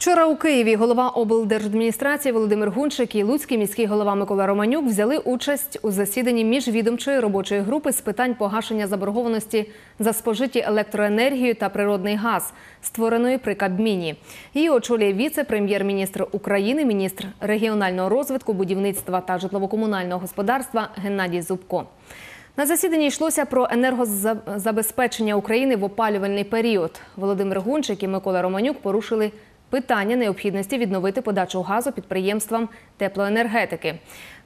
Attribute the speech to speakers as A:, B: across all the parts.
A: Вчора у Києві голова облдержадміністрації Володимир Гунчик і Луцький міський голова Микола Романюк взяли участь у засіданні міжвідомчої робочої групи з питань погашення заборгованості за спожиті електроенергію та природний газ, створеної при Кабміні. Її очолює віце-прем'єр-міністр України, міністр регіонального розвитку, будівництва та житлово-комунального господарства Геннадій Зубко. На засіданні йшлося про енергозабезпечення України в опалювальний період. Володимир Гунчик і Микола Романюк порушили питання необхідності відновити подачу газу підприємствам теплоенергетики.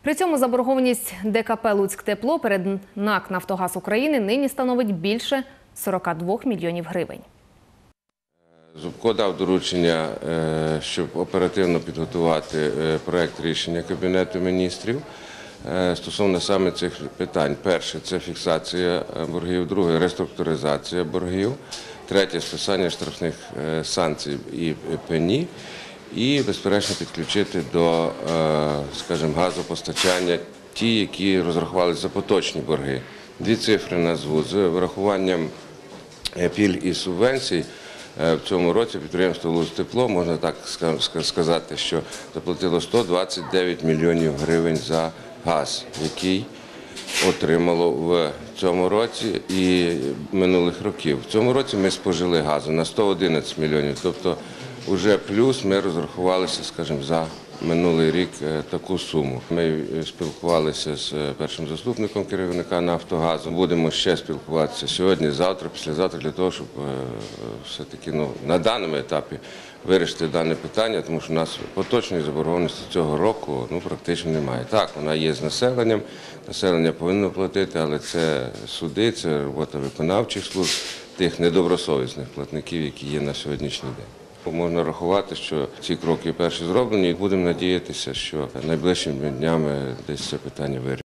A: При цьому заборгованість ДКП «Луцьктепло» перед НАК «Нафтогаз України» нині становить більше 42 мільйонів гривень.
B: Зубко дав доручення, е, щоб оперативно підготувати е, проект рішення Кабінету міністрів е, стосовно саме цих питань. Перше це фіксація боргів, друге реструктуризація боргів, третє списання штрафних е, санкцій і пені. І, безперечно, підключити до, е, скажімо, газопостачання ті, які розрахувалися за поточні борги. Дві цифри назву з врахуванням е, пільг і субвенцій. В цьому році підприємство «Луцтепло», можна так ска- ска- сказати, що заплатило 129 мільйонів гривень за газ, який отримало в цьому році і минулих років. В цьому році ми спожили газу на 111 мільйонів, тобто вже плюс ми розрахувалися, скажімо, за минулий рік е, таку суму. Ми е, спілкувалися з е, першим заступником керівника Нафтогазу. Будемо ще спілкуватися сьогодні, завтра, післязавтра для того, щоб е, все-таки ну, на даному етапі вирішити дане питання, тому що у нас поточної заборгованості цього року ну, практично немає. Так, вона є з населенням, населення повинно платити, але це суди, це робота виконавчих служб, тих недобросовісних платників, які є на сьогоднішній день. Можна рахувати, що ці кроки перші зроблені, і будемо надіятися, що найближчими днями десь це питання вирішить.